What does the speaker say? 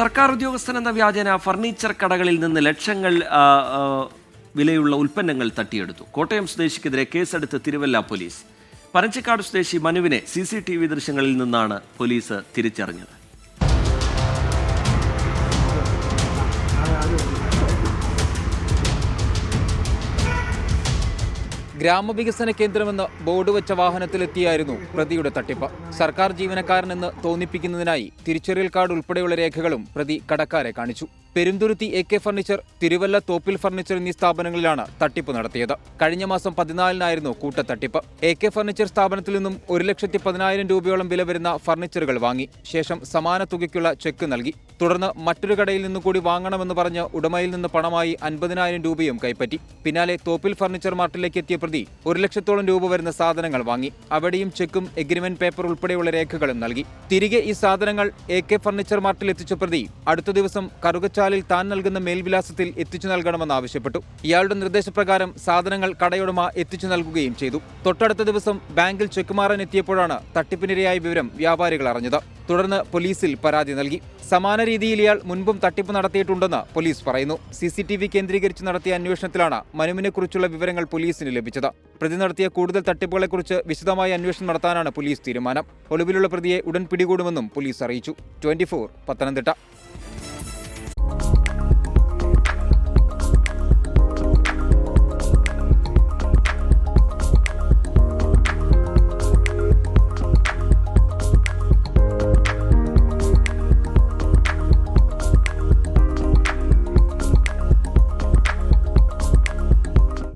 സർക്കാർ ഉദ്യോഗസ്ഥൻ എന്ന വ്യാജന ഫർണിച്ചർ കടകളിൽ നിന്ന് ലക്ഷങ്ങൾ വിലയുള്ള ഉൽപ്പന്നങ്ങൾ തട്ടിയെടുത്തു. കോട്ടയം സ്വദേശിക്കെതിരെ കേസെടുത്ത് തിരുവല്ല പോലീസ്. പനച്ചിക്കാട് സ്വദേശി മനുവിനെ സി സി ടി വി ദൃശ്യങ്ങളിൽ നിന്നാണ് പോലീസ് തിരിച്ചറിഞ്ഞത്. ഗ്രാമവികസന കേന്ദ്രമെന്ന് ബോർഡ് വെച്ച വാഹനത്തിലെത്തിയായിരുന്നു പ്രതിയുടെ തട്ടിപ്പ്. സർക്കാർ ജീവനക്കാരനെന്ന് തോന്നിപ്പിക്കുന്നതിനായി തിരിച്ചറിയൽ കാർഡ് ഉൾപ്പെടെയുള്ള രേഖകളും പ്രതി കടക്കാരെ കാണിച്ചു. Perunthuruthi A K furniture Thiruvalla Thoppil furniture എന്നീ സ്ഥാപനങ്ങളിലാണ് തട്ടിപ്പ് നടത്തിയത്. കഴിഞ്ഞ മാസം പതിനാലിനായിരുന്നു കൂട്ടത്തട്ടിപ്പ്. എ കെ ഫർണിച്ചർ സ്ഥാപനത്തിൽ നിന്നും ഒരു ലക്ഷത്തി പതിനായിരം രൂപയോളം വില വരുന്ന ഫർണിച്ചറുകൾ വാങ്ങി. ശേഷം സമാന തുകയ്ക്കുള്ള ചെക്ക് നൽകി. തുടർന്ന് മറ്റൊരു കടയിൽ നിന്ന് കൂടി വാങ്ങണമെന്ന് പറഞ്ഞ് ഉടമയിൽ നിന്ന് പണമായി അൻപതിനായിരം രൂപയും കൈപ്പറ്റി. പിന്നാലെ തോപ്പിൽ ഫർണിച്ചർ മാർട്ടിലേക്ക് എത്തിയ പ്രതി ഒരു ലക്ഷത്തോളം രൂപ വരുന്ന സാധനങ്ങൾ വാങ്ങി. അവിടെയും ചെക്കും എഗ്രിമെന്റ് പേപ്പർ ഉൾപ്പെടെയുള്ള രേഖകളും നൽകി. തിരികെ ഈ സാധനങ്ങൾ എ കെ ഫർണിച്ചർ മാർട്ടിൽ എത്തിച്ച പ്രതി അടുത്ത ദിവസം കറുകച്ചാലിൽ താൻ നൽകുന്ന മേൽവിലാസത്തിൽ എത്തിച്ചു നൽകണമെന്ന് ആവശ്യപ്പെട്ടു. ഇയാളുടെ നിർദ്ദേശപ്രകാരം സാധനങ്ങൾ കടയുടമ എത്തിച്ചു നൽകുകയും ചെയ്തു. തൊട്ടടുത്ത ദിവസം ബാങ്കിൽ ചെക്ക് മാറാൻ എത്തിയപ്പോഴാണ് തട്ടിപ്പിനിരയായ വിവരം വ്യാപാരികൾ അറിഞ്ഞത്. തുടർന്ന് പോലീസിൽ പരാതി നൽകി. സമാന രീതിയിൽ ഇയാൾ മുൻപും തട്ടിപ്പ് നടത്തിയിട്ടുണ്ടെന്ന് പോലീസ് പറയുന്നു. സി സി ടി വി കേന്ദ്രീകരിച്ച് നടത്തിയ അന്വേഷണത്തിലാണ് മനുവിനെക്കുറിച്ചുള്ള വിവരങ്ങൾ പോലീസിന് ലഭിച്ചത്. പ്രതി നടത്തിയ കൂടുതൽ തട്ടിപ്പുകളെക്കുറിച്ച് വിശദമായ അന്വേഷണം നടത്താനാണ് പോലീസ് തീരുമാനം. ഒളിവിലുള്ള പ്രതിയെ ഉടൻ പിടികൂടുമെന്നും പോലീസ് അറിയിച്ചു. ട്വന്റി പത്തനംതിട്ട.